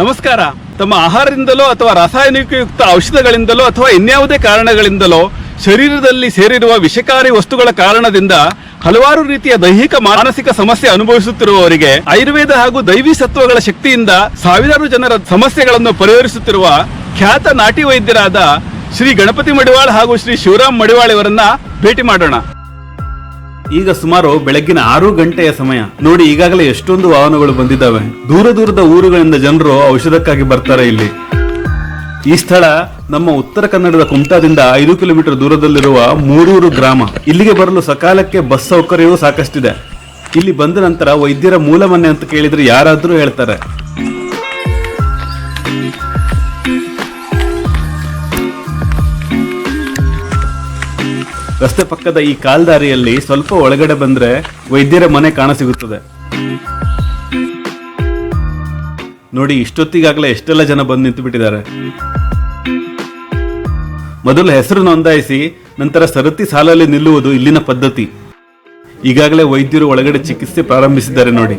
ನಮಸ್ಕಾರ. ತಮ್ಮ ಆಹಾರದಿಂದಲೋ ಅಥವಾ ರಾಸಾಯನಿಕಯುಕ್ತ ಔಷಧಗಳಿಂದಲೋ ಅಥವಾ ಇನ್ಯಾವುದೇ ಕಾರಣಗಳಿಂದಲೋ ಶರೀರದಲ್ಲಿ ಸೇರಿರುವ ವಿಷಕಾರಿ ವಸ್ತುಗಳ ಕಾರಣದಿಂದ ಹಲವಾರು ರೀತಿಯ ದೈಹಿಕ ಮಾನಸಿಕ ಸಮಸ್ಯೆ ಅನುಭವಿಸುತ್ತಿರುವವರಿಗೆ ಆಯುರ್ವೇದ ಹಾಗೂ ದೈವಿ ಸತ್ವಗಳ ಶಕ್ತಿಯಿಂದ ಸಾವಿರಾರು ಜನರ ಸಮಸ್ಯೆಗಳನ್ನು ಪರಿಹರಿಸುತ್ತಿರುವ ಖ್ಯಾತ ನಾಟಿ ವೈದ್ಯರಾದ ಶ್ರೀ ಗಣಪತಿ ಮಡಿವಾಳ್ ಹಾಗೂ ಶ್ರೀ ಶಿವರಾಮ್ ಮಡಿವಾಳ್ ಇವರನ್ನ ಭೇಟಿ ಮಾಡೋಣ. ಈಗ ಸುಮಾರು ಬೆಳಗ್ಗಿನ ಆರು ಗಂಟೆಯ ಸಮಯ. ನೋಡಿ, ಈಗಾಗಲೇ ಎಷ್ಟೊಂದು ವಾಹನಗಳು ಬಂದಿದ್ದಾವೆ. ದೂರ ದೂರದ ಊರುಗಳಿಂದ ಜನರು ಔಷಧಕ್ಕಾಗಿ ಬರ್ತಾರೆ ಇಲ್ಲಿ. ಈ ಸ್ಥಳ ನಮ್ಮ ಉತ್ತರ ಕನ್ನಡದ ಕುಮಟಾದಿಂದ ಐದು ಕಿಲೋಮೀಟರ್ ದೂರದಲ್ಲಿರುವ ಮೂರೂರು ಗ್ರಾಮ. ಇಲ್ಲಿಗೆ ಬರಲು ಸಕಾಲಕ್ಕೆ ಬಸ್ ಸೌಕರ್ಯವೂ ಸಾಕಷ್ಟಿದೆ. ಇಲ್ಲಿ ಬಂದ ನಂತರ ವೈದ್ಯರ ಮೂಲ ಮನೆ ಅಂತ ಕೇಳಿದ್ರೆ ಯಾರಾದ್ರೂ ಹೇಳ್ತಾರೆ. ರಸ್ತೆ ಪಕ್ಕದ ಈ ಕಾಲ್ದಾರಿಯಲ್ಲಿ ಸ್ವಲ್ಪ ಒಳಗಡೆ ಬಂದ್ರೆ ವೈದ್ಯರ ಮನೆ ಕಾಣಸಿಗುತ್ತದೆ ನೋಡಿ ಇಷ್ಟೊತ್ತಿಗಾಗಲೇ ಎಷ್ಟೆಲ್ಲ ಜನ ಬಂದು ನಿಂತು ಬಿಟ್ಟಿದ್ದಾರೆ. ಮೊದಲು ಹೆಸರು ನೋಂದಾಯಿಸಿ ನಂತರ ಸರತಿ ಸಾಲಲ್ಲಿ ನಿಲ್ಲುವುದು ಇಲ್ಲಿನ ಪದ್ಧತಿ. ಈಗಾಗಲೇ ವೈದ್ಯರು ಒಳಗಡೆ ಚಿಕಿತ್ಸೆ ಪ್ರಾರಂಭಿಸಿದ್ದಾರೆ ನೋಡಿ.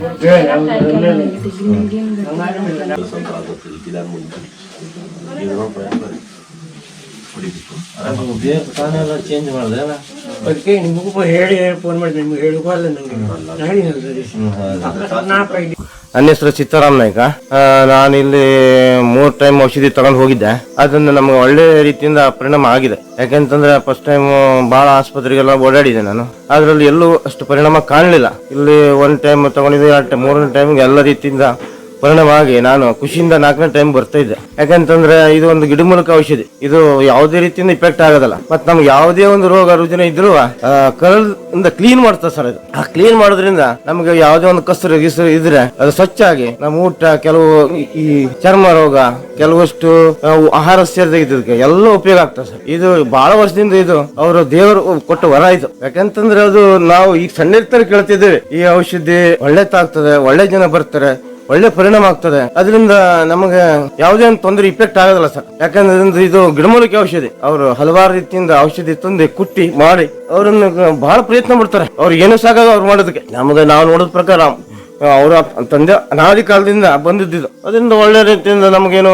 ತಾನೆಲ್ಲ ಚೇಂಜ್ ಮಾಡಿದೆ ಅಲ್ಲ? ಅದಕ್ಕೆ ನಿಮಗೂ ಹೇಳಿ ಫೋನ್ ಮಾಡಿ ನಿಮ್ಗೆ ಹೇಳುವ ಅಲ್ಲ ನಂಗೆ. ನಾಲ್ಕೈದು ನನ್ನ ಹೆಸರು ಸೀತಾರಾಮ್ ನಾಯ್ಕ. ನಾನು ಇಲ್ಲಿ ಮೂರ್ ಟೈಮ್ ಔಷಧಿ ತಗೊಂಡು ಹೋಗಿದ್ದೆ. ಅದನ್ನ ನಮ್ಗೆ ಒಳ್ಳೆ ರೀತಿಯಿಂದ ಪರಿಣಾಮ ಆಗಿದೆ. ಯಾಕೆಂತಂದ್ರೆ ಫಸ್ಟ್ ಟೈಮ್ ಬಹಳ ಆಸ್ಪತ್ರೆಗೆಲ್ಲ ಓಡಾಡಿದೆ ನಾನು. ಅದರಲ್ಲಿ ಎಲ್ಲೂ ಅಷ್ಟು ಪರಿಣಾಮ ಕಾಣಲಿಲ್ಲ. ಇಲ್ಲಿ ಒಂದ್ ಟೈಮ್ ತಗೊಂಡಿದ್ದೆ ಎರಡು ಟೈಮ್ ಮೂರನೇ ಟೈಮ್ಗೆ ಎಲ್ಲ ರೀತಿಯಿಂದ ಪರಿಣಾಮ ಆಗಿ ನಾನು ಖುಷಿಯಿಂದ ನಾಲ್ಕನೇ ಟೈಮ್ ಬರ್ತಾ ಇದ್ದೆ. ಯಾಕಂತಂದ್ರೆ ಇದು ಒಂದು ಗಿಡಮೂಲಿಕ ಔಷಧಿ. ಇದು ಯಾವುದೇ ರೀತಿಯಿಂದ ಇಫೆಕ್ಟ್ ಆಗೋದಲ್ಲ. ಮತ್ತೆ ನಮ್ಗೆ ಯಾವುದೇ ಒಂದು ರೋಗ ರುಜಿನ ಇದ್ರು ಕರಲ್ ಇಂದ ಕ್ಲೀನ್ ಮಾಡ್ತದೆ ಸರ್ ಇದು. ಆ ಕ್ಲೀನ್ ಮಾಡೋದ್ರಿಂದ ನಮಗೆ ಯಾವುದೇ ಒಂದು ಕಸರು, ಗಿಸರು ಇದ್ರೆ ಅದು ಸ್ವಚ್ಛ ಆಗಿ ನಮ್ಮ ಊಟ, ಕೆಲವು ಈ- ಚರ್ಮ ರೋಗ, ಕೆಲವಷ್ಟು ಆಹಾರ ಸೇರಿದಕ್ಕೆ ಎಲ್ಲ ಉಪಯೋಗ ಆಗ್ತದೆ ಸರ್ ಇದು ಬಹಳ ವರ್ಷದಿಂದ ಇದು ಅವರು ದೇವರು ಕೊಟ್ಟ ವರ ಇದು. ಯಾಕಂತಂದ್ರೆ ಅದು ನಾವು ಈಗ ಸಣ್ಣ ಇರ್ತಾರೆ ಕೇಳ್ತಿದ್ದೇವೆ. ಈ ಔಷಧಿ ಒಳ್ಳೆತಾಗ್ತದೆ ಒಳ್ಳೆ ಜನ ಬರ್ತಾರೆ. ಒಳ್ಳೆ ಪರಿಣಾಮ ಆಗ್ತದೆ. ಅದರಿಂದ ನಮಗೆ ಯಾವುದೇ ತೊಂದರೆ ಇಫೆಕ್ಟ್ ಆಗೋದಿಲ್ಲ ಸರ್. ಯಾಕಂದ್ರೆ ಇದು ಗಿಡಮೂಲಿಕೆ ಔಷಧಿ. ಅವರು ಹಲವಾರು ರೀತಿಯಿಂದ ಔಷಧಿ ತಂದು ಕುಟ್ಟಿ ಮಾಡಿ ಅವರನ್ನು ಬಹಳ ಪ್ರಯತ್ನ ಮಾಡ್ತಾರೆ ಅವ್ರಿಗೆ ಏನು ಸಾಕಾಗ ಅವ್ರು ಮಾಡೋದಕ್ಕೆ. ನಮಗೆ ನಾವು ನೋಡಿದ ಪ್ರಕಾರ ಅವರ ತಂದೆ ಅನಾದಿ ಕಾಲದಿಂದ ಬಂದಿದ್ದು ಅದರಿಂದ ಒಳ್ಳೆ ರೀತಿಯಿಂದ ನಮಗೇನು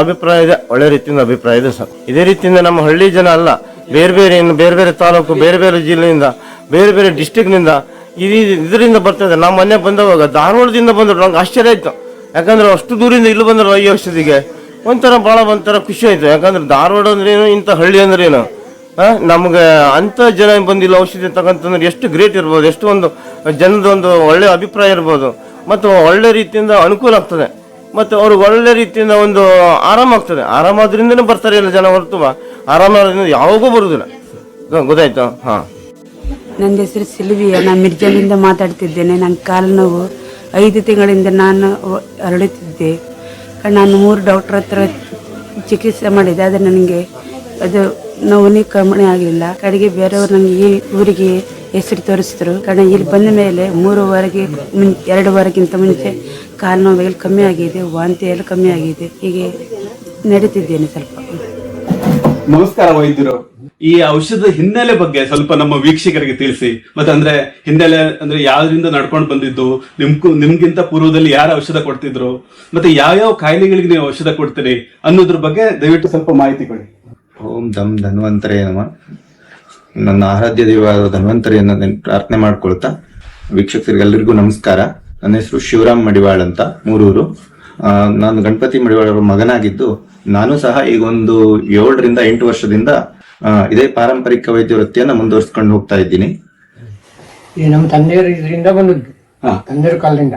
ಅಭಿಪ್ರಾಯ ಇದೆ. ಒಳ್ಳೆ ರೀತಿಯಿಂದ ಅಭಿಪ್ರಾಯ ಇದೆ ಸರ್. ಇದೇ ರೀತಿಯಿಂದ ನಮ್ಮ ಹಳ್ಳಿ ಜನ ಅಲ್ಲ. ಬೇರೆ ಬೇರೆ ಇನ್ನು ಬೇರೆ ಬೇರೆ ತಾಲೂಕು ಬೇರೆ ಬೇರೆ ಜಿಲ್ಲೆಯಿಂದ ಬೇರೆ ಬೇರೆ ಡಿಸ್ಟಿಕ್ನಿಂದ ಈ ಇದರಿಂದ ಬರ್ತದೆ. ನಮ್ಮ ಮೊನ್ನೆ ಬಂದವಾಗ ಧಾರವಾಡದಿಂದ ಬಂದರು. ನಂಗೆ ಆಶ್ಚರ್ಯ ಆಯಿತು. ಯಾಕಂದ್ರೆ ಅಷ್ಟು ದೂರಿಂದ ಇಲ್ಲಿ ಬಂದ್ರು ಈ ಔಷಧಿಗೆ ಒಂಥರ ಭಾಳ ಒಂಥರ ಖುಷಿ ಆಯಿತು. ಯಾಕಂದ್ರೆ ಧಾರವಾಡ ಅಂದ್ರೇನು ಇಂಥ ಹಳ್ಳಿ ಅಂದ್ರೇನು ಏನು. ನಮಗೆ ಅಂಥ ಜನ ಬಂದಿಲ್ಲ ಔಷಧಿ ತಗೊಂತಂದ್ರೆ ಎಷ್ಟು ಗ್ರೇಟ್ ಇರ್ಬೋದು. ಎಷ್ಟು ಒಂದು ಜನದ ಒಂದು ಒಳ್ಳೆ ಅಭಿಪ್ರಾಯ ಇರ್ಬೋದು. ಮತ್ತು ಒಳ್ಳೆ ರೀತಿಯಿಂದ ಅನುಕೂಲ ಆಗ್ತದೆ. ಮತ್ತು ಅವ್ರಿಗೆ ಒಳ್ಳೆ ರೀತಿಯಿಂದ ಒಂದು ಆರಾಮಾಗ್ತದೆ ಆರಾಮಾದ್ರಿಂದನೇ ಬರ್ತಾರೆ ಎಲ್ಲ ಜನ ಹೊರತು. ಆರಾಮಾದ್ರಿಂದ ಯಾವಾಗೂ ಬರುವುದಿಲ್ಲ ಗೊತ್ತಾಯ್ತು? ಹಾ. ನನ್ನ ಹೆಸರು ಸಿಲ್ವಿಯ. ನಾನು ಮಿರ್ಜಾನಿಂದ ಮಾತಾಡ್ತಿದ್ದೇನೆ. ನನ್ನ ಕಾಲು ನೋವು ಐದು ತಿಂಗಳಿಂದ ನಾನು ಅರಳುತ್ತಿದ್ದೆ. ನಾನು ಮೂರು ಡಾಕ್ಟ್ರ್ ಹತ್ರ ಚಿಕಿತ್ಸೆ ಮಾಡಿದೆ. ಆದರೆ ನನಗೆ ಅದು ನೋವನೇ ಕಮ್ಮಿ ಆಗಲಿಲ್ಲ ಕಡೆಗೆ ಬೇರೆಯವರು ನನಗೆ ಈ ಊರಿಗೆ ಹೆಸರು ತೋರಿಸಿದ್ರು. ಕಾರಣ ಇಲ್ಲಿ ಬಂದ ಮೇಲೆ ಮೂರುವರೆಗೆ ಮುನ್ ಎರಡು ವಾರಕ್ಕಿಂತ ಮುಂಚೆ ಕಾಲು ನೋವೆಲ್ಲ ಕಮ್ಮಿ ಆಗಿದೆ, ವಾಂತಿ ಎಲ್ಲ ಕಮ್ಮಿ ಆಗಿದೆ. ಹೀಗೆ ನಡೀತಿದ್ದೇನೆ ಸ್ವಲ್ಪ. ನಮಸ್ಕಾರ ವೈದ್ಯರು. ಈ ಔಷಧದ ಹಿನ್ನೆಲೆ ಬಗ್ಗೆ ಸ್ವಲ್ಪ ನಮ್ಮ ವೀಕ್ಷಕರಿಗೆ ತಿಳಿಸಿ. ಮತ್ತೆ ಅಂದ್ರೆ ಹಿನ್ನೆಲೆ ಅಂದ್ರೆ ಯಾವ್ದ್ರಿಂದ ನಡ್ಕೊಂಡು ಬಂದಿದ್ದು ನಿಮ್ಗೂ ನಿಮ್ಗಿಂತ ಪೂರ್ವದಲ್ಲಿ ಯಾರು ಔಷಧ ಕೊಡ್ತಿದ್ರು, ಮತ್ತೆ ಯಾವ ಯಾವ ಕಾಯಿಲೆಗಳಿಗೆ ನೀವು ಔಷಧ ಕೊಡ್ತೀರಿ ಅನ್ನೋದ್ರ ಬಗ್ಗೆ ದಯವಿಟ್ಟು ಸ್ವಲ್ಪ ಮಾಹಿತಿ ಕೊಡಿ. ಓಂ ದಮ್ ಧನ್ವಂತರೇ ನಮ. ನನ್ನ ಆರಾಧ್ಯ ದೇವ ಧನ್ವಂತರಿಯನ್ನು ನೆನ್- ಪ್ರಾರ್ಥನೆ ಮಾಡ್ಕೊಳ್ತಾ ವೀಕ್ಷಕರಿಗೆಲ್ಲರಿಗೂ ನಮಸ್ಕಾರ. ನನ್ನ ಹೆಸರು ಶಿವರಾಮ್ ಮಡಿವಾಳ್ ಅಂತ, ಮೂರೂರು. ನಾನು ಗಣಪತಿ ಮಡಿವಾಳ್ ಅವರ ಮಗನಾಗಿದ್ದು, ನಾನು ಸಹ ಈಗ ಒಂದು ಏಳರಿಂದ ಎಂಟು ವರ್ಷದಿಂದ ಇದೇ ಪಾರಂಪರಿಕ ವೈದ್ಯ ವೃತ್ತಿಯನ್ನ ಮುಂದುವರಿಸ್ಕೊಂಡು ಹೋಗ್ತಾ ಇದ್ದೀನಿ. ಈ ನಮ್ಮ ತಂದೆಯರು ಇದರಿಂದ ಬಂದದ್ದು. ತಂದೆಯವ್ರ ಕಾಲದಿಂದ.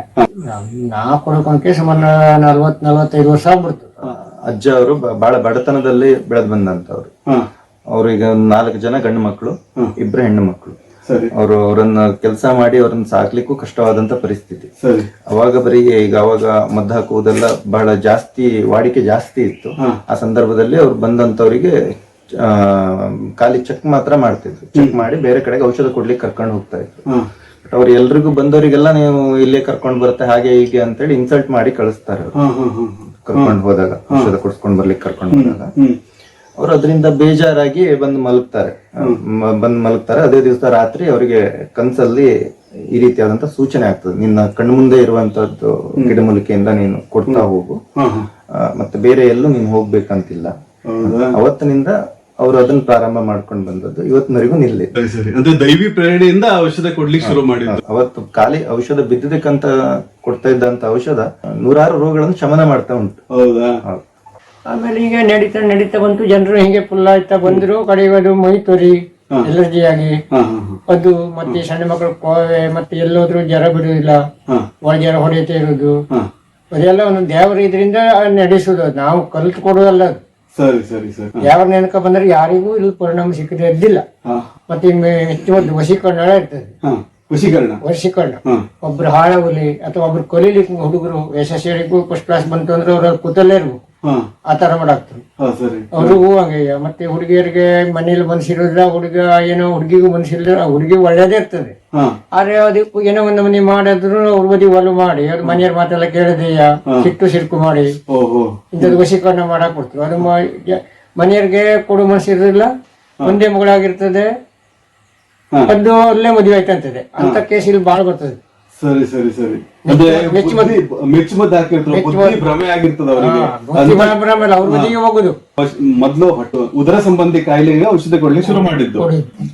ನಾ ಕೊಡಕೊಂಡ್ಕೆ ಸುಮಾರು ನಲ್ವತ್ ನಲ್ವತ್ತೈದು ವರ್ಷ ಆಗ್ಬಿಡ್ತು. ಅಜ್ಜ ಅವರು ಬಹಳ ಬಡತನದಲ್ಲಿ ಬೆಳೆದ್ ಬಂದಂತವ್ರು. ಅವ್ರು ಈಗ ನಾಲ್ಕು ಜನ ಗಂಡು ಮಕ್ಕಳು ಇಬ್ರು ಹೆಣ್ಣು ಮಕ್ಕಳು ಅವರು ಅವರನ್ನ ಕೆಲಸ ಮಾಡಿ ಅವ್ರನ್ನ ಸಾಕ್ಲಿಕ್ಕೂ ಕಷ್ಟವಾದಂತ ಪರಿಸ್ಥಿತಿ. ಅವಾಗ ಬರೀ ಈಗ ಅವಾಗ ಮದ್ದು ಹಾಕುವುದೆಲ್ಲ ಬಹಳ ಜಾಸ್ತಿ ವಾಡಿಕೆ ಜಾಸ್ತಿ ಇತ್ತು. ಆ ಸಂದರ್ಭದಲ್ಲಿ ಅವ್ರು ಬಂದಂತವರಿಗೆ ಖಾಲಿ ಚೆಕ್ ಮಾತ್ರ ಮಾಡ್ತಿದ್ರು. ಚೆಕ್ ಮಾಡಿ ಬೇರೆ ಕಡೆಗೆ ಔಷಧ ಕೊಡ್ಲಿಕ್ಕೆ ಕರ್ಕೊಂಡು ಹೋಗ್ತಾ ಇದ್ರು. ಬಟ್ ಅವ್ರು ಎಲ್ರಿಗೂ ಬಂದವರಿಗೆಲ್ಲ ನೀವು ಇಲ್ಲೇ ಕರ್ಕೊಂಡು ಬರುತ್ತೆ ಹಾಗೆ ಹೀಗೆ ಅಂತೇಳಿ ಇನ್ಸಲ್ಟ್ ಮಾಡಿ ಕಳಿಸ್ತಾರೆ. ಕರ್ಕೊಂಡು ಹೋದಾಗ ಔಷಧ ಕೊಡ್ಸ್ಕೊಂಡ್ ಬರ್ಲಿಕ್ಕೆ ಕರ್ಕೊಂಡು ಹೋದಾಗ. ಅವ್ರು ಅದರಿಂದ ಬೇಜಾರಾಗಿ ಬಂದು ಮಲಗ್ತಾರೆ. ಬಂದು ಮಲಗ್ತಾರೆ. ಅದೇ ದಿವಸ ರಾತ್ರಿ ಅವರಿಗೆ ಕನ್ಸಲ್ಲಿ ಈ ರೀತಿಯಾದಂತ ಸೂಚನೆ ಆಗ್ತದೆ. ನಿನ್ನ ಕಣ್ಣು ಮುಂದೆ ಇರುವಂತದ್ದು ಗಿಡಮೂಲಿಕೆಯಿಂದ ನೀನು ಕೊಡ್ತಾ ಹೋಗು. ಮತ್ತೆ ಬೇರೆ ಎಲ್ಲೂ ನೀನು ಹೋಗ್ಬೇಕಂತಿಲ್ಲ. ಅವತ್ತಿನಿಂದ ಅವರು ಅದನ್ನ ಪ್ರಾರಂಭ ಮಾಡ್ಕೊಂಡು ಬಂದದ್ದು. ಇವತ್ತಿನವರೆಗೂ ನಿಲ್ಲಿ ಸರಿ ಸರಿ. ಅಂದ್ರೆ ದೈವಿ ಪ್ರೇರಣೆಯಿಂದ ಔಷಧ ಕೊಡ್ಲಿಕ್ಕೆ ಶುರು ಮಾಡಿದ್ರು ಅವತ್ತು ಖಾಲಿ ಔಷಧ ಬಿದ್ದಿದ್ದಕ್ಕಂತ ಕೊಡ್ತಾ ಇದ್ದಂತ ಔಷಧ ನೂರಾರು ರೋಗಗಳನ್ನು ಶಮನ ಮಾಡ್ತಾ ಉಂಟು. ಹೌದಾ? ಹೌದು. ಆಮೇಲೆ ಈಗ ನಡೀತಾ ನಡೀತಾ ಬಂತು. ಜನರು ಹಿಂಗೆ ಫುಲ್ ಆಯ್ತಾ ಬಂದ್ರು ಕಡೆಗೆ ಮೈ ತೊರಿ ಎಲರ್ಜಿ ಆಗಿ ಹಾ ಹಾ ಹಾ. ಅದು ಮತ್ತೆ ಸಣ್ಣ ಮಕ್ಕಳು ಕೋವೆ ಮತ್ತೆ ಎಲ್ಲೋದ್ರು ಜ್ವರ ಬಿಡುವುದಿಲ್ಲ ಹಾ. ಒಳ ಜ್ವರ ಹೊಡೆಯುತ್ತಾ ಇರುವುದು. ಹಾ. ಅದೆಲ್ಲ ಒಂದು ದೇವರ ಇದರಿಂದ ನಡೆಸುದು ಅದು. ನಾವು ಕಲ್ತು ಕೊಡುವುದಲ್ಲ ಅದು. ಸರಿ ಸರಿ ಸರಿ. ದೇವರ ನೆನಕ ಬಂದ್ರೆ ಯಾರಿಗೂ ಇಲ್ಲಿ ಪರಿಣಾಮ ಸಿಕ್ಕದೆ ಇದ್ದಿಲ್ಲ. ಮತ್ತೆ ಹೆಚ್ಚು ಒಂದು ವಶೀಕರಣ ಇರ್ತದೆ. ವಶೀಕರಣ. ಹಾ. ಒಬ್ರು ಹಾಳಾಗಲಿ ಅಥವಾ ಒಬ್ರು ಕಲೀಲಿಕ್ಕೆ ಹುಡುಗರು ಯಶಸ್ವಿಗೂ ಫಸ್ಟ್ ಕ್ಲಾಸ್ ಬಂತು ಅಂದ್ರೆ ಅವ್ರ ಕೂತಲ್ಲೇ ಇರ್ಬೇಕು. ಆ ತರ ಮಾಡಾಕ್ತಾರೆ. ಅವ್ರಿಗೂ ಹಂಗೆ ಮತ್ತೆ ಹುಡುಗಿಯರಿಗೆ ಮನೇಲಿ ಮನಸ್ಸಿರೋದ್ರ ಹುಡುಗ ಏನೋ ಹುಡುಗಿಗೂ ಮನಸ್ಸಿಲ್ಲ ಹುಡುಗಿ ಒಳ್ಳೇದೇ ಇರ್ತದೆ. ಆದ್ರೆ ಅದಕ್ಕೂ ಏನೋ ಒಂದು ಮನೆ ಮಾಡಿದ್ರು ಅವ್ರ ಬದಿ ಒಲು ಮಾಡಿ ಅವ್ರ ಮನೆಯವ್ರ ಮಾತೆಲ್ಲ ಕೇಳದೆಯ? ಸಿಟ್ಟು ಸಿರ್ಕು ಮಾಡಿ. ಇಂಥದ್ದು ವಶೀಕರಣ ಮಾಡಾಕ್ ಕೊಡ್ತೀವಿ ಅದು ಮನೆಯವ್ರಿಗೆ ಕೊಡು ಮನಸ್ಸಿರೋದಿಲ್ಲ ಒಂದೇ ಮಗಳಾಗಿರ್ತದೆ. ಅದು ಅಲ್ಲೇ ಮದುವೆ ಆಯ್ತಂತದೆ ಅಂತ ಕೇಸ್ ಇಲ್ಲಿ ಬಾಳ್ ಬರ್ತದೆ. ಸರಿ ಸರಿ ಸರಿ. ಅದೇ ಮೆಚ್ಚು ಬುದ್ಧಿ- ಮೆಚ್ಚು ಮದ್ದು ಹಾಕಿರ್ತಾರೆ. ಬುದ್ಧಿ ಭ್ರಮೆ ಆಗಿರ್ತದ ಅವರಿಗೆ. ಹೋಗುದು. ಮೊದ್ಲು ಹೊಟ್ಟು ಉದರ ಸಂಬಂಧಿ ಕಾಯಿಲೆಗೆ ಔಷಧ ಕೊಡ್ಲಿಕ್ಕೆ ಶುರು ಮಾಡಿದ್ದು.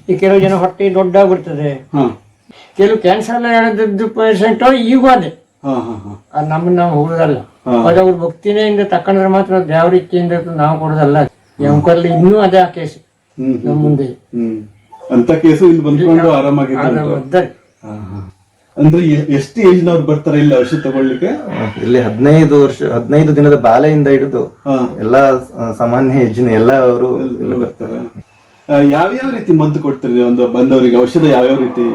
ಈ ಕೆಲವು ಜನ ಹೊಟ್ಟೆ ದೊಡ್ಡ ಆಗ್ಬಿಡ್ತದೆ ಹಾ. ಕೆಲವು ಕ್ಯಾನ್ಸರ್ ಹೇಳಿದ್ದು ಪೇಷಂಟ್ ಈಗೂ ಅದೇ ನಮ್ಮನ್ನ ನಾವು ಹೋಗುದಲ್ಲ ಅದು ಅವ್ರ ಭಕ್ತಿನೆಯಿಂದ ತಕೊಂಡ್ರೆ ಮಾತ್ರ ದೇವರಿಕೆಯಿಂದ ಇಚ್ಛೆಯಿಂದ ನಾವು ಕೊಡೋದಲ್ಲ. ಎಂಕಲ್ಲಿ ಇನ್ನೂ ಅದೇ ಆ ಕೇಸ್ ನಮ್ಮ ಮುಂದೆ. ಅಂತ ಕೇಸು ಇಲ್ಲಿ ಬಂದ್ಕೊಂಡು ಆರಾಮಾಗಿ ಹಾ, ಹಾ. ಅಂದ್ರೆ ಎಷ್ಟು ಏಜ್ ನವ್ರು ಬರ್ತಾರೆ ಇಲ್ಲಿ ಔಷಧ ತಗೊಳ್ಳಿಕ್ಕೆ? ಇಲ್ಲಿ ಹದಿನೈದು ವರ್ಷ ಹದಿನೈದು ದಿನದ ಬಾಲೆಯಿಂದ ಹಿಡಿದು ಹಾ. ಎಲ್ಲಾ ಸಾಮಾನ್ಯ ಹೆಜ್ಜಿನ ಎಲ್ಲ ಅವರು ಇಲ್ಲಿ ಬರ್ತಾರೆ ಯಾವ್ಯಾವ ರೀತಿ ಮದ್ದು ಕೊಡ್ತೀರಿ ಒಂದು ಬಂದವರಿಗೆ? ಔಷಧ ಯಾವ್ಯಾವ ರೀತಿ?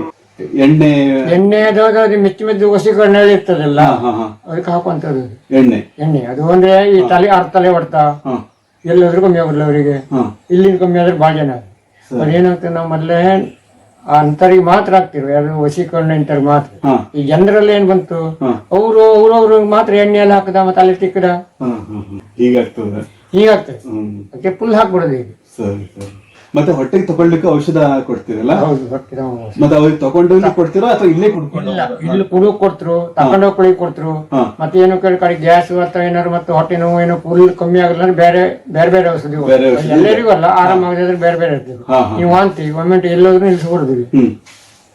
ಎಣ್ಣೆ ಎಣ್ಣೆ ಅದು ಮೆಚ್ಚಿ ಮೆಚ್ಚು ವಶೀಕರಣ ಇರ್ತದಲ್ಲ? ಹಾ ಹಾ ಹಾ. ಅದಕ್ಕೆ ಹಾಕುವಂಥದ್ದು. ಎಣ್ಣೆ. ಎಣ್ಣೆ. ಅದು ಅಂದ್ರೆ ಈ ತಲೆ ಆರ್ ತಲೆ ಹೊಡ್ತಾ ಹಾ. ಎಲ್ಲಾದ್ರೂ ಕಮ್ಮಿ ಆಗಲ್ಲ ಅವರಿಗೆ. ಹಾ. ಇಲ್ಲಿಂದ ಕಮ್ಮಿ ಆದ್ರೆ ಭಾಳ ಜನ ಅದೇನಾಗ್ತದೆ ನಾವು ಮೊದಲೇ ಆ ಅಂತರಿಗೆ ಮಾತ್ರ ಆಗ್ತಿರು ಯಾರು ವಶೀಕರಣ ಇಂಥವ್ರಿಗೆ ಮಾತ್ರ. ಈ ಜನರಲ್ಲಿ ಏನ್ ಬಂತು. ಅವರು ಅವ್ರವ್ರು ಮಾತ್ರ ಎಣ್ಣೆ ಎಲ್ಲ ಹಾಕದ ಮತ್ತೆ ಅಲ್ಲಿ ತಿಕ್ಕದ ಹೀಗಾಗ್ತದೆ. ಹೀಗಾಗ್ತದೆ. ಅದಕ್ಕೆ ಫುಲ್ ಹಾಕ್ಬಿಡೋದು ಈಗ ಸರಿ ಸರಿ. ಮತ್ತೆ ಹೊಟ್ಟೆಗೆ ತಗೊಳ್ಳಿಕ್ಕೆ ಔಷಧ ಕೊಡ್ತೀರಲ್ಲ? ಹೌದು ಹೊಟ್ಟೆ ನೋವು. ಮತ್ತೆ ಅವ್ರಿಗೆ ತಗೊಂಡು ಕೊಡ್ತೀರಾ ಅಥವಾ ಇಲ್ಲೇ ಕುಡ್ಕೊಂಡು ಇಲ್ಲ ಇಲ್ಲಿ ಕುಡು ಕೊಡ್ತರು ತಕೊಂಡೋಗಿ ಕುಳಿ ಕೊಡ್ತ್ರು. ಹಾ. ಮತ್ತೆ ಏನು ಕಡೆ ಗ್ಯಾಸ್ ಅಥವಾ ಏನಾದ್ರು ಮತ್ತೆ ಹೊಟ್ಟೆ ನೋವು ಏನೋ ಫುಲ್ ಕಮ್ಮಿ ಆಗಲ್ಲ ಅಂದ್ರೆ ಬೇರೆ ಬೇರೆ ಬೇರೆ ಔಷಧಿ ಬೇರೆ ಔಷಧಿ ಎಲ್ಲರಿಗೂ ಅಲ್ಲ ಆರಾಮ ಆಗದಿದ್ರೆ ಬೇರೆ ಬೇರೆ ಇರ್ತೀವಿ ಹಾ ಹಾ. ನೀವು ವಾಂತಿ ಒಮ್ಮೆ ಎಲ್ಲೋದ್ರು ನಿಲ್ಸ್ಬಿಡ್ತೀವಿ ಹ್ಮ್.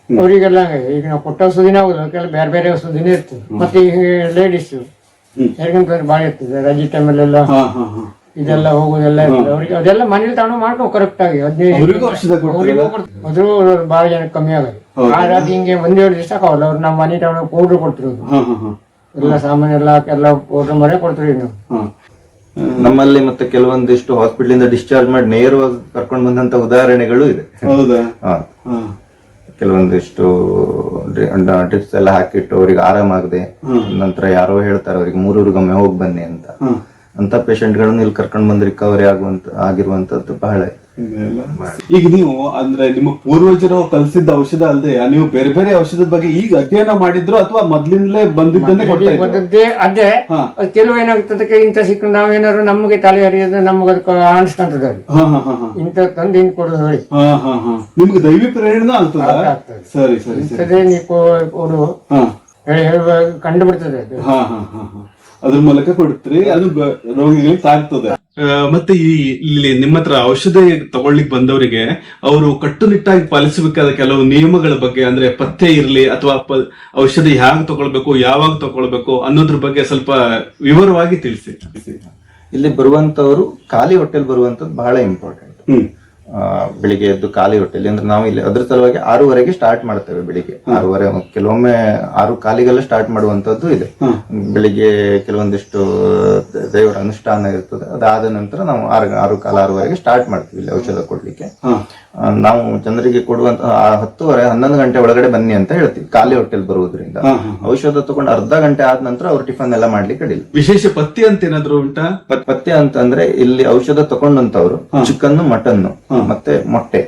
ಅವರಿಗೆಲ್ಲ ಹಂಗೆ ಈಗ ನಾವು ಕೊಟ್ಟ ಔಷಧಿನೇ ಆಗುದು ಅದಕ್ಕೆಲ್ಲ ಬೇರೆ ಬೇರೆ ಔಷಧಿನೇ ಇರ್ತೀವಿ ಮತ್ತೆ ಲೇಡೀಸ್ ಹ್ಮ್. ಯಾರಿಗಂತ ಬಾಳ ಇರ್ತದೆ ರಜೆ ಟೈಮಲ್ಲೆಲ್ಲ ಹಾ ಹಾ ಹಾ. ಇದೆಲ್ಲ ಹೋಗೋದೆಲ್ಲ ಇರ್ತದೆ. ಅವ್ರಿಗೆ ಅದೆಲ್ಲ ಮನೇಲಿ ತಗೊಂಡು ಮಾಡ್ಕೊ ಕರೆಕ್ಟ್ ಆಗಿ. ಹದಿನೈದು ಅದ್ರೂ ಬಹಳ ಜನ ಕಮ್ಮಿ ಆಗಲಿ ಆ ರಾತ್ರಿ ಹಿಂಗೆ ಒಂದೆರಡು ದಿವಸ ಆಗಲ್ಲ ಅವ್ರು ನಮ್ಮ ಮನೆ ತಗೊಂಡು ಪೌಡ್ರ್ ಕೊಡ್ತಿರೋದು. ಹಾ ಹಾ ಹಾ ಎಲ್ಲ ಸಾಮಾನ್ಯ ಎಲ್ಲ ಎಲ್ಲ ಪೌಡ್ರ್ ಮರೆ ಕೊಡ್ತೀವಿ ನಾವು ನಮ್ಮಲ್ಲಿ ಮತ್ತೆ ಕೆಲವೊಂದಿಷ್ಟು ಹಾಸ್ಪಿಟಲ್ ಇಂದ ಡಿಸ್ಚಾರ್ಜ್ ಮಾಡಿ ನೇರವಾಗಿ ಕರ್ಕೊಂಡು ಬಂದಂತ ಉದಾಹರಣೆಗಳು ಇದೆ. ಹೌದಾ? ಹಾ. ಹಾ. ಕೆಲವೊಂದಿಷ್ಟು ಡ್ರಿಪ್ಸ್ ಎಲ್ಲ ಹಾಕಿಟ್ಟು ಅವ್ರಿಗೆ ಆರಾಮಾಗದೆ. ನಂತರ ಯಾರೋ ಹೇಳ್ತಾರೆ ಅವ್ರಿಗೆ ಮೂರೂರಿಗೊಮ್ಮೆ ಹೋಗಿ ಬನ್ನಿ ಅಂತ. ಅಂತ ಪೇಷಂಟ್ಗಳನ್ನು ಇಲ್ಲಿ ಕರ್ಕೊಂಡು ಬಂದು ರಿಕವರಿ ಆಗುವಂತ ಆಗಿರುವಂತದ್ದು ಬಹಳ ಈಗ ನೀವು ಅಂದ್ರೆ ನಿಮ್ಮ ಪೂರ್ವಜರು ಕಲಿಸಿದ್ದ ಔಷಧ ಅಲ್ಲದೆ ನೀವು ಬೇರೆ ಬೇರೆ ಔಷಧದ ಬಗ್ಗೆ ಈಗ ಅಧ್ಯಯನ ಮಾಡಿದ್ರು ಅಥವಾ ಮೊದ್ಲಿಂದಲೇ ಬಂದಿದ್ದನ್ನೇ ಅದೇ. ಕೆಲವು ಏನಾಗ್ತದಕ್ಕೆ ಇಂಥ ಸಿಕ್ಕ ನಾವೇನಾದ್ರು ನಮಗೆ ತಲೆ ಹರಿಯೋದು ನಮಗೆ ಅನಿಸ್ತಂತದ ಹಾ ಹಾ ಹಾ ಹಾ. ಇಂಥ ತಂದು ಹಿಂಗ್ ಕೊಡೋದು ಹೇಳಿ ಹಾ ಹಾ ಹಾ. ನಿಮ್ಗೆ ದೈವಿ ಪ್ರೇರಣೆ ಆಗ್ತದ. ಸರಿ ಸರಿ ನೀವು ಅವರು ಕೊಡು. ಹಾ. ಹೇಳಿ ಹೇಳುವಾಗ ಕಂಡು ಬಿಡ್ತದೆ ಅದು. ಹಾ ಹಾ ಹಾ ಹಾ. ಅದ್ರ ಮೂಲಕ ಕೊಡ್ತೀರಿ ಅದು ರೋಗಿಗಳಿಗೆ ತಾಗ್ತದೆ. ಮತ್ತೆ ಈ ಇಲ್ಲಿ ನಿಮ್ಮ ಹತ್ರ ಔಷಧಿ ತಗೊಳ್ಳಿಕ್ ಬಂದವರಿಗೆ ಅವರು ಕಟ್ಟುನಿಟ್ಟಾಗಿ ಪಾಲಿಸಬೇಕಾದ ಕೆಲವು ನಿಯಮಗಳ ಬಗ್ಗೆ ಅಂದ್ರೆ ಪಥ್ಯ ಇರ್ಲಿ ಅಥವಾ ಔಷಧಿ ಹ್ಯಾಂಗ್ ತಗೊಳ್ಬೇಕು ಯಾವಾಗ ತಗೊಳ್ಬೇಕು ಅನ್ನೋದ್ರ ಬಗ್ಗೆ ಸ್ವಲ್ಪ ವಿವರವಾಗಿ ತಿಳಿಸಿ. ಇಲ್ಲಿ ಬರುವಂತವರು ಖಾಲಿ ಹೊಟ್ಟೆಲ್ ಬರುವಂತದ್ದು ಬಹಳ ಇಂಪಾರ್ಟೆಂಟ್ ಹ್ಮ್. ಬೆಳಿಗ್ಗೆ ಎದ್ದು ಖಾಲಿ ಹೊಟ್ಟೆಲಿ ಅಂದ್ರೆ ನಾವು ಇಲ್ಲಿ ಅದ್ರ ಸಲುವಾಗಿ ಆರೂವರೆಗೆ ಸ್ಟಾರ್ಟ್ ಮಾಡ್ತೇವೆ ಬೆಳಿಗ್ಗೆ. ಆರೂವರೆ ಕೆಲವೊಮ್ಮೆ ಆರು ಕಾಲಿಗೆಲ್ಲ ಸ್ಟಾರ್ಟ್ ಮಾಡುವಂತದ್ದು ಇದೆ. ಬೆಳಿಗ್ಗೆ ಕೆಲವೊಂದಿಷ್ಟು ದೇವರ ಅನುಷ್ಠಾನ ಇರ್ತದೆ. ಅದಾದ ನಂತರ ನಾವು ಆರು ಆರು ಕಾಲ ಆರೂವರೆಗೆ ಸ್ಟಾರ್ಟ್ ಮಾಡ್ತೀವಿ ಇಲ್ಲಿ ಔಷಧ ಕೊಡ್ಲಿಕ್ಕೆ. ನಾವು ಜನರಿಗೆ ಕೊಡುವಂತ ಹತ್ತುವರೆ ಹನ್ನೊಂದು ಗಂಟೆ ಒಳಗಡೆ ಬನ್ನಿ ಅಂತ ಹೇಳ್ತೀವಿ ಖಾಲಿ ಹೊಟ್ಟೆಲ್ ಬರುವುದರಿಂದ. ಔಷಧ ತಗೊಂಡು ಅರ್ಧ ಗಂಟೆ ಆದ ನಂತರ ಅವ್ರು ಟಿಫನ್ ಎಲ್ಲ ಮಾಡ್ಲಿಕ್ಕೆ ಅಡಿಲ್ಲ ವಿಶೇಷ ಪಥ್ಯ ಅಂತ ಏನಾದ್ರು ಉಂಟಾ? ಪತ್ತೆ ಪಥ್ಯ ಅಂತಂದ್ರೆ ಇಲ್ಲಿ ಔಷಧ ತಗೊಂಡಂತವ್ರು ಚಿಕನ್ ಮಟನ್ ಮತ್ತೆ ಮೊಟ್ಟೆ.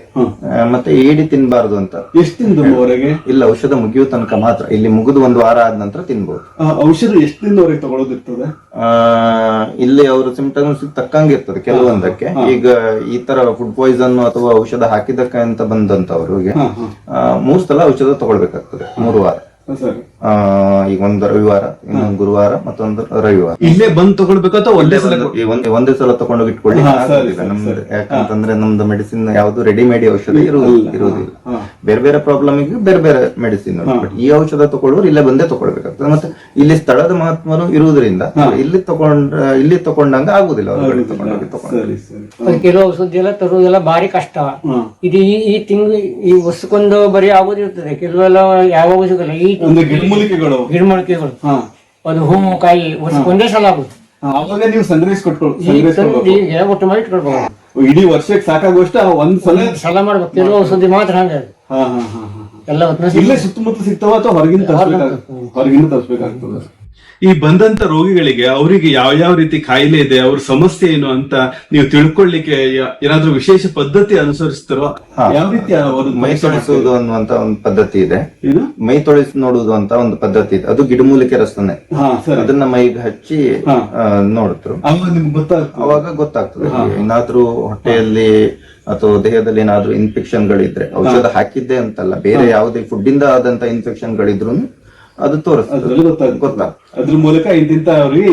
ಮತ್ತೆ ಏಡಿ ತಿನ್ಬಾರ್ದು ಅಂತ. ಎಷ್ಟು ದಿನದವರೆಗೆ ಇಲ್ಲ ಔಷಧ ಮುಗಿಯೋ ತನಕ ಮಾತ್ರ. ಇಲ್ಲಿ ಮುಗಿದು ಒಂದು ವಾರ ಆದ ನಂತರ ತಿನ್ಬಹುದು ಔಷಧ ಎಷ್ಟು ದಿನದವರೆಗೆ ತಗೊಳ್ಳೋದಿರ್ತದೆ ಆ, ಇಲ್ಲಿ ಅವ್ರ ಸಿಂಪ್ಟಮ್ಸ್ ತಕ್ಕಂಗೆ ಇರ್ತದೆ ಕೆಲವೊಂದಕ್ಕೆ. ಈಗ ಈ ತರ ಫುಡ್ ಪಾಯ್ಸನ್ ಅಥವಾ ಔಷಧ ಹಾಕಿದಕ್ಕೆ ಅಂತ ಬಂದಂತವ್ರಿಗೆ ಆ, ಮೂರ್ ಸಲ ಔಷಧ ತಗೊಳ್ಬೇಕಾಗ್ತದೆ ಮೂರು ವಾರ. ಸರಿ. ಈಗ ಒಂದು ರವಿವಾರ ಇನ್ನೊಂದು ಗುರುವಾರ ಮತ್ತೊಂದು ರವಿವಾರ. ಇಲ್ಲೇ ಬಂದ್ ತಗೊಳ್ಬೇಕು ಅಥವಾ ಒಂದೇ ಸಲ ಈ ಒಂದೇ ಒಂದೇ ಸಲ ತಗೊಂಡೋಗಿ ಇಟ್ಕೊಳ್ಳಿ. ಆಗೋದಿಲ್ಲ. ನಮ್ದು ಯಾಕಂತಂದ್ರೆ ನಮ್ದು ಮೆಡಿಸಿನ್ ಯಾವ್ದು ರೆಡಿಮೇಡ್ ಔಷಧ ಇರುವುದಿಲ್ಲ ಇರುವುದಿಲ್ಲ. ಬೇರೆ ಬೇರೆ ಪ್ರಾಬ್ಲಮ್ ಬೇರೆ ಬೇರೆ ಮೆಡಿಸಿನ್ ಬಟ್ ಈ ಔಷಧ ತಗೊಳ್ಳೋರು ಇಲ್ಲೇ ಬಂದೇ ತಗೊಳ್ಬೇಕಾಗ್ತದೆ. ಮತ್ತೆ ಇಲ್ಲಿ ಸ್ಥಳದ ಮಹಾತ್ಮರು ಇರುವುದರಿಂದ ಇಲ್ಲಿ ತಗೊಂಡ್ ಇಲ್ಲಿ ತಗೊಂಡಂಗ ಆಗುದಿಲ್ಲ ಅವ್ರು ತಗೊಂಡೋಗಿ ತಗೊಂಡು. ಸರಿ ಸರಿ. ಅದು ಕೆಲವು ಔಷಧಿ ಎಲ್ಲ ತರುವುದೆಲ್ಲ ಭಾರಿ ಕಷ್ಟ. ಇದು ಈ ಈ ತಿಂಗಳು ಈ ವರ್ಷಕ್ಕೊಂದು ಬರೀ ಆಗೋದಿರ್ತದೆ ಕೆಲವೆಲ್ಲ ಯಾವ ಸಿಗಲ್ಲ ಈ ಒಂದು ಗಿಡಮೂಲಿಕೆಗಳು ಗಿಡಮೂಲಿಕೆಗಳು ಹಾ. ಅದು ಹೂವು ಕಾಯಿ ವರ್ಷಕ್ಕೊಂದೇ ಸಲ ಆಗುತ್ತೆ. ಅವಾಗ ನೀವು ಸಂಗ್ರಹಿಸಿ ಕೊಟ್ಕೊಳ್ಳಿ ಈಗ ಒಟ್ಟು ಮಾಡಿ ಇಟ್ಕೊಳ್ಬಹುದು ಇಡೀ ವರ್ಷಕ್ಕೆ ಸಾಕಾಗುವಷ್ಟ ಒಂದ್ ಸಲ ಸಲ ಮಾಡ್ಬೇಕು. ಕೆಲವು ಔಷಧಿ ಮಾತ್ರ ಹಂಗೆ. ಹಾ ಹಾ ಹಾ ಹಾ ಎಲ್ಲ ಇಲ್ಲೇ ಸುತ್ತಮುತ್ತ ಸಿಗ್ತಾವ ಅಥವಾ ಹೊರಗಿನ ತರಿಸ್ಬೇಕಾಗ್ತದೆ ಹೊರಗಿನ ತರಿಸ್ಬೇಕಾಗ್ತದೆ ಈ ಬಂದಂತ ರೋಗಿಗಳಿಗೆ ಅವರಿಗೆ ಯಾವ ಯಾವ ರೀತಿ ಕಾಯಿಲೆ ಇದೆ ಅವ್ರ ಸಮಸ್ಯೆ ಏನು ಅಂತ ನೀವು ತಿಳ್ಕೊಳ್ಳಿಕ್ಕೆ ಏನಾದ್ರೂ ವಿಶೇಷ ಪದ್ಧತಿ ಅನುಸರಿಸ್ತಾರೋ? ಯಾವ ರೀತಿ ಮೈ ತೊಳಿಸುವುದು ಅನ್ನುವಂತ ಒಂದು ಪದ್ಧತಿ ಇದೆ. ಮೈ ತೊಳಿಸಿ ನೋಡುವುದು ಅಂತ ಒಂದು ಪದ್ಧತಿ ಇದೆ. ಅದು ಗಿಡಮೂಲಿಕೆ ರಸನೆ. ಅದನ್ನ ಮೈಗೆ ಹಚ್ಚಿ ನೋಡಿದ್ರು. ಅವಾಗ ಗೊತ್ತಾಗ್ತದೆ? ಏನಾದ್ರೂ ಹೊಟ್ಟೆಯಲ್ಲಿ ಅಥವಾ ದೇಹದಲ್ಲಿ ಏನಾದ್ರೂ ಇನ್ಫೆಕ್ಷನ್ ಗಳಿದ್ರೆ ಔಷಧ ಹಾಕಿದ್ದೆ ಅಂತಲ್ಲ ಬೇರೆ ಯಾವುದೇ ಫುಡ್ ಇಂದ ಆದಂತ ಇನ್ಫೆಕ್ಷನ್ ಗಳಿದ್ರು ಅದು ತೋರಿಸ್ತದೆ ಅದ್ರಲ್ಲಿ ಗೊತ್ತಾಗ್ತದೆ. ಗೊತ್ತಾಗ್ತದೆ ಅದ್ರ ಮೂಲಕ ಇಂತಿಂತ ಅವರಿಗೆ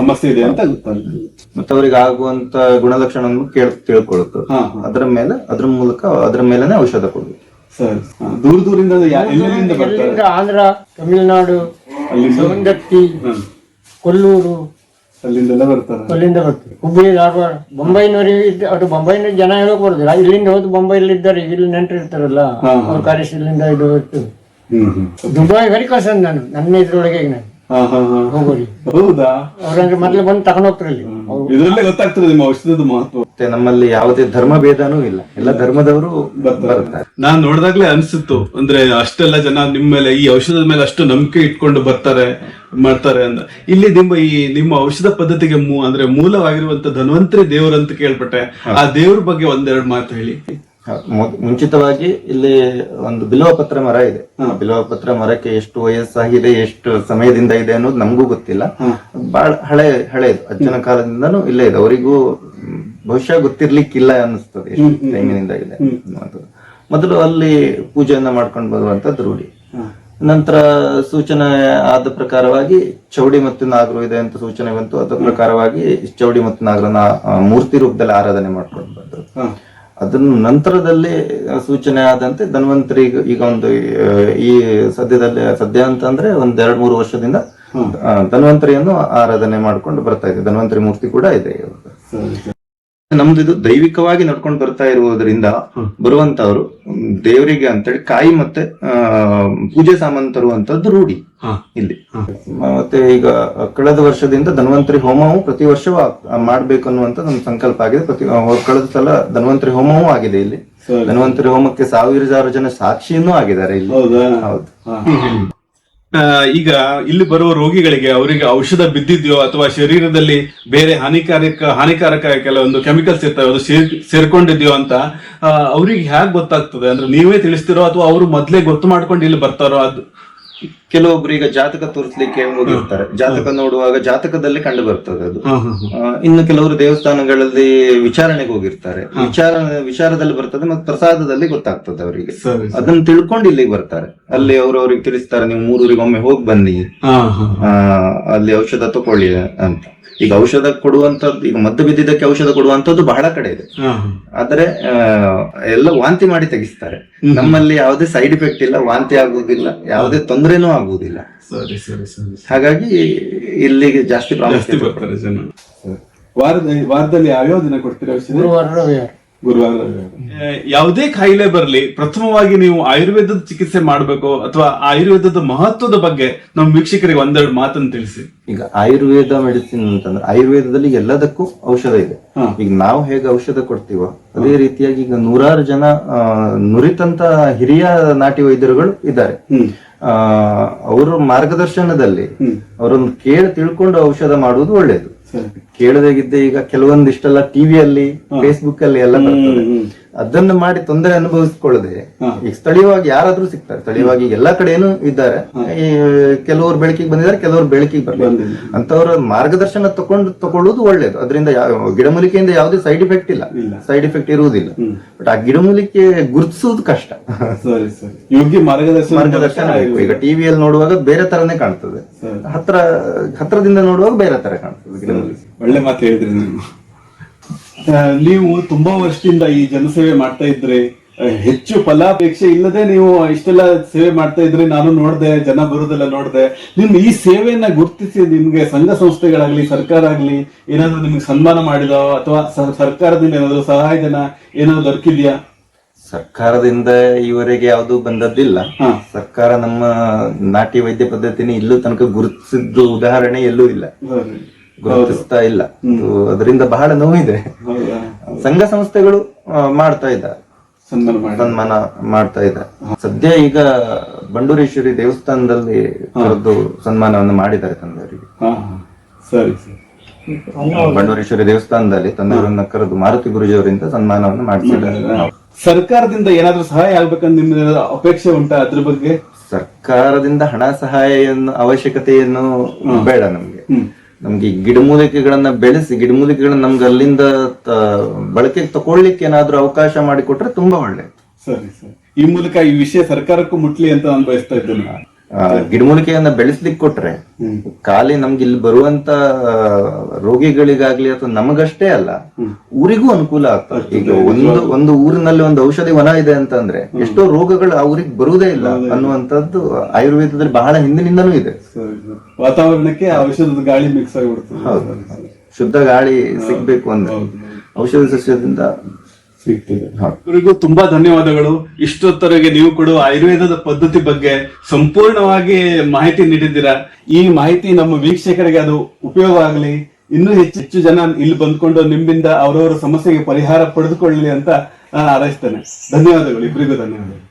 ಸಮಸ್ಯೆ ಇದೆ ಅಂತ ಗೊತ್ತಾಗ್ತದೆ. ಮತ್ತೆ ಅವರಿಗೆ ಆಗುವಂತ ಗುಣಲಕ್ಷಣವನ್ನು ಕೇಳ್ ತಿಳ್ಕೊಳುತ್ತೆ. ಹಾ, ಅದ್ರ ಮೇಲೆ ಅದ್ರ ಮೂಲಕ ಅದ್ರ ಮೇಲೆನೆ ಔಷಧ ಕೊಡುದು ಸರಿ. ದೂರ ದೂರಿಂದ ಎಲ್ಲಿಂದ ಬರ್ತಾರೆ? ಆಂಧ್ರ ತಮಿಳುನಾಡು ಸವದತ್ತಿ ಕೊಲ್ಲೂರು. ಅಲ್ಲಿಂದೆಲ್ಲ ಬರ್ತಾರೆ. ಅಲ್ಲಿಂದ ಬರ್ತದೆ ಹುಬ್ಬಳ್ಳಿ ಧಾರವಾಡ ಬೊಂಬೈನವರಿಗೆ ಇದ್ದ ಅದು ಬೊಂಬೈನ ಜನ ಹೇಳಕ್ ಬರೋದಿಲ್ಲ. ಇಲ್ಲಿಂದ ಹೋದ್ ಬೊಂಬೈಲಿ ಇದ್ದಾರೆ ಇಲ್ಲಿ ನೆಂಟರಿರ್ತಾರಲ್ಲ ಅವ್ರ ಕಾರ್ಯಶೀಲಿಂದ ಇದು ಇರ್ತದೆ ಹ್ಮ್ ಹ್ಮ್. ದುಬೈ ಬರಿ ಕಳ್ಸದ್ ನಾನು ನನ್ನ ಇದ್ರೊಳಗೆ ನಾನು. ಹಾ ಹಾ ಹಾ. ಹೋಗೋರಿ ಹೌದಾ? ಅವ್ರಂದ್ರೆ ಮೊದ್ಲು ಬಂದು ತಗೊಂಡ್ ಹೋಗ್ತಾರೆ ಇಲ್ಲಿ ಅವ್ರು ಇದ್ರಲ್ಲೇ ಗೊತ್ತಾಗ್ತದೆ ನಿಮ್ಮ ಔಷಧದ ಮಹತ್ವ. ಮತ್ತೆ ನಮ್ಮಲ್ಲಿ ಯಾವುದೇ ಧರ್ಮ ಭೇದನೂ ಇಲ್ಲ. ಎಲ್ಲ ಧರ್ಮದವರು ಬರ್ತಾರೆ. ನಾನ್ ನೋಡಿದಾಗ್ಲೇ ಅನ್ಸುತ್ತು ಅಂದ್ರೆ ಅಷ್ಟೆಲ್ಲ ಜನ ನಿಮ್ಮ ಮೇಲೆ ಈ ಔಷಧದ ಮೇಲೆ ಅಷ್ಟು ನಂಬಿಕೆ ಇಟ್ಕೊಂಡು ಬರ್ತಾರೆ ಮಾಡ್ತಾರೆ ಅಂತ. ಇಲ್ಲಿ ನಿಮ್ಮ ಈ ನಿಮ್ಮ ಔಷಧ ಪದ್ಧತಿಗೆ ಮೂ ಅಂದ್ರೆ ಮೂಲವಾಗಿರುವಂತ ಧನ್ವಂತರಿ ದೇವರು ಅಂತ ಕೇಳ್ಪಟ್ಟೆ. ಆ ದೇವ್ರ ಬಗ್ಗೆ ಒಂದೆರಡು ಮಾತು ಹೇಳಿ. ಮುಂಚಿತವಾಗಿ ಇಲ್ಲಿ ಒಂದು ಬಿಲ್ವ ಪತ್ರ ಮರ ಇದೆ. ಬಿಲ್ವ ಪತ್ರ ಮರಕ್ಕೆ ಎಷ್ಟು ವಯಸ್ಸಾಗಿದೆ ಎಷ್ಟು ಸಮಯದಿಂದ ಇದೆ ಅನ್ನೋದು ನಮಗೂ ಗೊತ್ತಿಲ್ಲ. ಬಹಳ ಹಳೆ ಹಳೆಯದು ಅಜ್ಜನ ಕಾಲದಿಂದನೂ ಇಲ್ಲೇ ಇದೆ. ಅವರಿಗೂ ಬಹುಶಃ ಗೊತ್ತಿರ್ಲಿಕ್ಕಿಲ್ಲ ಅನ್ನಿಸ್ತದೆ ಎಷ್ಟು ಟೈಮಿನಿಂದ ಇದೆ ಮೊದಲು ಅಲ್ಲಿ ಪೂಜೆಯನ್ನ ಮಾಡ್ಕೊಂಡು ಬರುವಂತ ರೂಢಿ ನಂತರ ಸೂಚನೆ ಆದ ಪ್ರಕಾರವಾಗಿ ಚೌಡಿ ಮತ್ತು ನಾಗರು ಇದೆ ಅಂತ ಸೂಚನೆ ಬಂತು. ಅದರ ಪ್ರಕಾರವಾಗಿ ಚೌಡಿ ಮತ್ತು ನಾಗರನ್ನ ಮೂರ್ತಿ ರೂಪದಲ್ಲಿ ಆರಾಧನೆ ಮಾಡ್ಕೊಂಡು ಬಂದ್ರು. ಅದನ್ನ ನಂತರದಲ್ಲಿ ಸೂಚನೆ ಆದಂತೆ ಧನ್ವಂತರಿ ಈಗ ಒಂದು ಈ ಸದ್ಯದಲ್ಲಿ ಸದ್ಯ ಅಂತಂದ್ರೆ ಒಂದ್ ಎರಡ್ ಮೂರು ವರ್ಷದಿಂದ ಧನ್ವಂತರಿಯನ್ನು ಆರಾಧನೆ ಮಾಡ್ಕೊಂಡು ಬರ್ತಾ ಇದೆ. ಧನ್ವಂತರಿ ಮೂರ್ತಿ ಕೂಡ ಇದೆ ಇವಾಗ. ನಮ್ದು ಇದು ದೈವಿಕವಾಗಿ ನಡ್ಕೊಂಡು ಬರ್ತಾ ಇರುವುದರಿಂದ ಬರುವಂತವ್ರು ದೇವರಿಗೆ ಅಂತೇಳಿ ಕಾಯಿ ಮತ್ತೆ ಪೂಜೆ ಸಾಮಾನು ತರುವಂತದ್ದು ರೂಢಿ ಇಲ್ಲಿ. ಮತ್ತೆ ಈಗ ಕಳೆದ ವರ್ಷದಿಂದ ಧನ್ವಂತರಿ ಹೋಮವು ಪ್ರತಿ ವರ್ಷವೂ ಮಾಡ್ಬೇಕು ಅನ್ನುವಂತ ನಮ್ಮ ಸಂಕಲ್ಪ ಆಗಿದೆ. ಪ್ರತಿ ಕಳೆದ ಸಲ ಧನ್ವಂತರಿ ಹೋಮವೂ ಆಗಿದೆ ಇಲ್ಲಿ. ಧನ್ವಂತರಿ ಹೋಮಕ್ಕೆ ಸಾವಿರ ಜನ ಸಾಕ್ಷಿಯನ್ನೂ ಆಗಿದ್ದಾರೆ ಇಲ್ಲಿ. ಹೌದಾ? ಈಗ ಇಲ್ಲಿ ಬರುವ ರೋಗಿಗಳಿಗೆ ಅವರಿಗೆ ಔಷಧ ಬಿದ್ದಿದ್ಯೋ ಅಥವಾ ಶರೀರದಲ್ಲಿ ಬೇರೆ ಹಾನಿಕಾರಕ ಹಾನಿಕಾರಕ ಕೆಲವೊಂದು ಕೆಮಿಕಲ್ಸ್ ಇರ್ತವೆ, ಅದು ಸೇರ್, ಸೇರ್ಕೊಂಡಿದ್ಯೋ ಅಂತ ಅವರಿಗೆ ಹ್ಯಾಗ್ ಗೊತ್ತಾಗ್ತದೆ? ಅಂದ್ರೆ ನೀವೇ ತಿಳಿಸ್ತಿರೋ ಅಥವಾ ಅವರು ಮೊದ್ಲೇ ಗೊತ್ತು ಮಾಡ್ಕೊಂಡು ಇಲ್ಲಿ ಬರ್ತಾರೋ? ಅದು ಕೆಲವೊಬ್ರು ಈಗ ಜಾತಕ ತೋರಿಸ್ಲಿಕ್ಕೆ ಹೋಗಿರ್ತಾರೆ. ಜಾತಕ ನೋಡುವಾಗ ಜಾತಕದಲ್ಲಿ ಕಂಡು ಬರ್ತದೆ ಅದು. ಇನ್ನು ಕೆಲವರು ದೇವಸ್ಥಾನಗಳಲ್ಲಿ ವಿಚಾರಣೆಗೆ ಹೋಗಿರ್ತಾರೆ. ವಿಚಾರ ವಿಚಾರದಲ್ಲಿ ಬರ್ತದೆ ಮತ್ತೆ ಪ್ರಸಾದದಲ್ಲಿ ಗೊತ್ತಾಗ್ತದೆ ಅವರಿಗೆ. ಅದನ್ನ ತಿಳ್ಕೊಂಡು ಇಲ್ಲಿಗೆ ಬರ್ತಾರೆ. ಅಲ್ಲಿ ಅವರು ಅವ್ರಿಗೆ ತಿಳಿಸ್ತಾರೆ ನೀವು ಮೂರೂರಿಗೊಮ್ಮೆ ಹೋಗಿ ಬನ್ನಿ. ಅಲ್ಲಿ ಔಷಧ ತಕೊಳ್ಳಿ ಅಂತ. ಈಗ ಔಷಧ ಕೊಡುವಂತದ್ದು ಈಗ ಮದ್ದು ಬಿದ್ದಿದ್ದಕ್ಕೆ ಔಷಧ ಕೊಡುವಂತದ್ದು ಬಹಳ ಕಡೆ ಇದೆ. ಆದ್ರೆ ಆ, ಎಲ್ಲ ವಾಂತಿ ಮಾಡಿ ತೆಗಿಸ್ತಾರೆ. ನಮ್ಮಲ್ಲಿ ಯಾವುದೇ ಸೈಡ್ ಎಫೆಕ್ಟ್ ಇಲ್ಲ ವಾಂತಿ ಆಗುವುದಿಲ್ಲ ಯಾವುದೇ ತೊಂದರೆನೂ ಆಗುವುದಿಲ್ಲ. ಸರಿ ಸರಿ ಸರಿ ಹಾಗಾಗಿ ಇಲ್ಲಿಗೆ ಜಾಸ್ತಿ ಪ್ರಾಮುಖ್ಯತೆ ಬರ್ತಾರೆ ಜನ. ವಾರದ ವಾರದಲ್ಲಿ ಯಾವ್ಯಾವ ದಿನ ಕೊಡ್ತೀರಾ ಔಷಧಿ? ಗುರುವಾರ. ಯಾವುದೇ ಕಾಯಿಲೆ ಬರಲಿ ಪ್ರಥಮವಾಗಿ ನೀವು ಆಯುರ್ವೇದದ ಚಿಕಿತ್ಸೆ ಮಾಡಬೇಕು ಅಥವಾ ಆಯುರ್ವೇದದ ಮಹತ್ವದ ಬಗ್ಗೆ ನಮ್ಮ ವೀಕ್ಷಕರಿಗೆ ಒಂದೆರಡು ಮಾತನ್ನು ತಿಳಿಸಿ. ಈಗ ಆಯುರ್ವೇದ ಮೆಡಿಸಿನ್ ಅಂತಂದ್ರೆ ಆಯುರ್ವೇದದಲ್ಲಿ ಎಲ್ಲದಕ್ಕೂ ಔಷಧ ಇದೆ. ಈಗ ನಾವು ಹೇಗೆ ಔಷಧ ಕೊಡ್ತೀವೋ ಅದೇ ರೀತಿಯಾಗಿ ಈಗ ನೂರಾರು ಜನ ಆ, ನುರಿತಂತ ಹಿರಿಯ ನಾಟಿ ವೈದ್ಯರುಗಳು ಇದ್ದಾರೆ. ಆ ಅವರ ಮಾರ್ಗದರ್ಶನದಲ್ಲಿ ಅವರನ್ನು ಕೇಳಿ ತಿಳ್ಕೊಂಡು ಔಷಧ ಮಾಡುವುದು ಒಳ್ಳೆಯದು. ಕೇಳದಾಗಿದ್ದೆ ಈಗ ಕೆಲವೊಂದಿಷ್ಟೆಲ್ಲ ಟಿವಿಯಲ್ಲಿ ಫೇಸ್ಬುಕ್ ಅಲ್ಲಿ ಎಲ್ಲ ಬರ್ತದೆ. ಅದನ್ನ ಮಾಡಿ ತೊಂದರೆ ಅನುಭವಿಸ್ಕೊಳ್ಳದೆ ಈಗ ಸ್ಥಳೀಯವಾಗಿ ಯಾರಾದ್ರೂ ಸಿಗ್ತಾರೆ. ಸ್ಥಳೀಯವಾಗಿ ಎಲ್ಲಾ ಕಡೆನು ಇದ್ದಾರೆ. ಈ ಕೆಲವರು ಬೆಳಕಿಗೆ ಬಂದಿದ್ದಾರೆ ಕೆಲವರು ಬೆಳಕಿಗೆ ಬರ್ತಾರೆ ಅಂತವ್ರ ಮಾರ್ಗದರ್ಶನ ತಕೊಂಡು ತಗೊಳ್ಳೋದು ಒಳ್ಳೇದು. ಅದರಿಂದ ಗಿಡಮೂಲಿಕೆಯಿಂದ ಯಾವುದೇ ಸೈಡ್ ಇಫೆಕ್ಟ್ ಇಲ್ಲ. ಸೈಡ್ ಇಫೆಕ್ಟ್ ಇರುವುದಿಲ್ಲ. ಬಟ್ ಆ ಗಿಡಮೂಲಿಕೆ ಗುರುತಿಸುವುದು ಕಷ್ಟ. ಸರಿ ಸರಿ. ಯೋಗ್ಯ ಮಾರ್ಗದರ್ಶನ ಈಗ ಟಿವಿಯಲ್ಲಿ ನೋಡುವಾಗ ಬೇರೆ ತರನೇ ಕಾಣ್ತದೆ. ಹತ್ರ ಹತ್ರದಿಂದ ನೋಡುವಾಗ ಬೇರೆ ತರ ಕಾಣ್ತದೆ ಗಿಡಮೂಲಿಕೆ ಒಳ್ಳೆ ಮಾತು ಹೇಳಿದ್ರಿ ನೀವು. ನೀವು ತುಂಬಾ ವರ್ಷದಿಂದ ಈ ಜನಸೇವೆ ಮಾಡ್ತಾ ಇದ್ರಿ ಹೆಚ್ಚು ಫಲಾಪೇಕ್ಷೆ ಇಲ್ಲದೆ ನೀವು ಇಷ್ಟೆಲ್ಲ ಸೇವೆ ಮಾಡ್ತಾ ಇದ್ರೆ ನಾನು ನೋಡ್ದೆ ಜನ ಬರೋದೆಲ್ಲ ನೋಡ್ದೆ. ನಿಮ್ ಈ ಸೇವೆಯನ್ನ ಗುರುತಿಸಿ ನಿಮ್ಗೆ ಸಂಘ ಸಂಸ್ಥೆಗಳಾಗ್ಲಿ ಸರ್ಕಾರ ಆಗ್ಲಿ ಏನಾದ್ರು ನಿಮ್ಗೆ ಸನ್ಮಾನ ಮಾಡಿದಾವ ಅಥವಾ ಸರ್ಕಾರದಿಂದ ಏನಾದ್ರು ಸಹಾಯಧನ ಏನಾದ್ರು ದೊರಕಿದ್ಯಾ? ಸರ್ಕಾರದಿಂದ ಈವರೆಗೆ ಯಾವುದು ಬಂದದ್ದಿಲ್ಲ. ಸರ್ಕಾರ ನಮ್ಮ ನಾಟಿ ವೈದ್ಯ ಪದ್ಧತಿನ ಇಲ್ಲೂ ತನಕ ಗುರುತಿಸಿದ್ದು ಉದಾಹರಣೆ ಎಲ್ಲೂ ಇಲ್ಲ. ಗುರುತಿಸ್ತಾ ಇಲ್ಲ. ಅದರಿಂದ ಬಹಳ ನೋವಿದೆ. ಸಂಘ ಸಂಸ್ಥೆಗಳು ಮಾಡ್ತಾ ಇದ್ದಾರೆ. ಸನ್ಮಾನ ಮಾಡ್ತಾ ಇದ್ದ ಸದ್ಯ ಈಗ ಬಂಡೂರೇಶ್ವರಿ ದೇವಸ್ಥಾನದಲ್ಲಿ ಸನ್ಮಾನವನ್ನು ಮಾಡಿದ್ದಾರೆ ತಂದೆಯವರಿಗೆ. ಸರಿ ಬಂಡೂರೇಶ್ವರಿ ದೇವಸ್ಥಾನದಲ್ಲಿ ತಂದೆಯವರನ್ನ ಕರೆದು ಮಾರುತಿ ಗುರುಜಿಯವರಿಂದ ಸನ್ಮಾನವನ್ನು ಮಾಡಿಸಿದ್ದಾರೆ. ಸರ್ಕಾರದಿಂದ ಏನಾದ್ರೂ ಸಹಾಯ ಆಗ್ಬೇಕಂತ ನಿಮ್ಮ ಅಪೇಕ್ಷೆ ಉಂಟಾ ಅದ್ರ ಬಗ್ಗೆ? ಸರ್ಕಾರದಿಂದ ಹಣ ಸಹಾಯ ಅವಶ್ಯಕತೆಯನ್ನು ಬೇಡ ನಮ್ಗೆ. ನಮ್ಗೆ ಗಿಡಮೂಲಿಕೆಗಳನ್ನ ಬೆಳೆಸಿ, ಗಿಡಮೂಲಿಕೆಗಳನ್ನ ನಮ್ಗೆ ಅಲ್ಲಿಂದ ಬಳಕೆಗೆ ತಗೊಳ್ಳಿಕ್ಕೆ ಏನಾದ್ರೂ ಅವಕಾಶ ಮಾಡಿಕೊಟ್ರೆ ತುಂಬಾ ಒಳ್ಳೆ ಸರಿ ಸರಿ. ಈ ಮೂಲಕ ಈ ವಿಷಯ ಸರ್ಕಾರಕ್ಕೂ ಮುಟ್ಲಿ ಅಂತ ನಾನು ಬಯಸ್ತಾ ಇದ್ದೇನೆ. ಗಿಡಮೂಲಿಕೆಯನ್ನ ಬೆಳೆಸ್ಲಿಕ್ಕೆ ಕೊಟ್ರೆ ಖಾಲಿ ನಮ್ಗೆ ಇಲ್ಲಿ ಬರುವಂತ ರೋಗಿಗಳಿಗಾಗ್ಲಿ ಅಥವಾ ನಮಗಷ್ಟೇ ಅಲ್ಲ ಊರಿಗೂ ಅನುಕೂಲ ಆಗ್ತದೆ. ಈಗ ಒಂದು ಒಂದು ಊರಿನಲ್ಲಿ ಒಂದು ಔಷಧಿ ವನ ಇದೆ ಅಂತಂದ್ರೆ ಎಷ್ಟೋ ರೋಗಗಳು ಆ ಊರಿಗೆ ಬರುವುದೇ ಇಲ್ಲ ಅನ್ನುವಂಥದ್ದು ಆಯುರ್ವೇದದಲ್ಲಿ ಬಹಳ ಹಿಂದಿನಿಂದನೂ ಇದೆ. ವಾತಾವರಣಕ್ಕೆ ಔಷಧದ ಗಾಳಿ ಮಿಕ್ಸ್ ಆಗಿಬಿಡ್ತದೆ ಶುದ್ಧ ಗಾಳಿ ಸಿಗ್ಬೇಕು ಅಂದ್ರೆ ಔಷಧಿ ಸಸ್ಯದಿಂದ ಸಿಗ್ತದೆ. ತುಂಬಾ ಧನ್ಯವಾದಗಳು. ಇಷ್ಟೊತ್ತರೆಗೆ ನೀವು ಕೊಡುವ ಆಯುರ್ವೇದದ ಪದ್ಧತಿ ಬಗ್ಗೆ ಸಂಪೂರ್ಣವಾಗಿ ಮಾಹಿತಿ ನೀಡಿದ್ದೀರಾ? ಈ ಮಾಹಿತಿ ನಮ್ಮ ವೀಕ್ಷಕರಿಗೆ ಅದು ಉಪಯೋಗ ಆಗಲಿ, ಇನ್ನೂ ಹೆಚ್ಚು ಹೆಚ್ಚು ಜನ ಇಲ್ಲಿ ಬಂದ್ಕೊಂಡು ನಿಮ್ಮಿಂದ ಅವರವರ ಸಮಸ್ಯೆಗೆ ಪರಿಹಾರ ಪಡೆದುಕೊಳ್ಳಲಿ ಅಂತ ನಾನು ಹಾರೈಸ್ತೇನೆ. ಧನ್ಯವಾದಗಳು. ಇಬ್ಬರಿಗೂ ಧನ್ಯವಾದಗಳು.